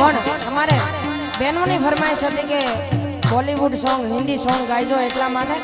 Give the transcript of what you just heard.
પણ અમારે બહેનોની ફરમાઈશ હતી કે બોલીવુડ સોંગ હિન્દી સોંગ ગાઈજો એટલા માટે.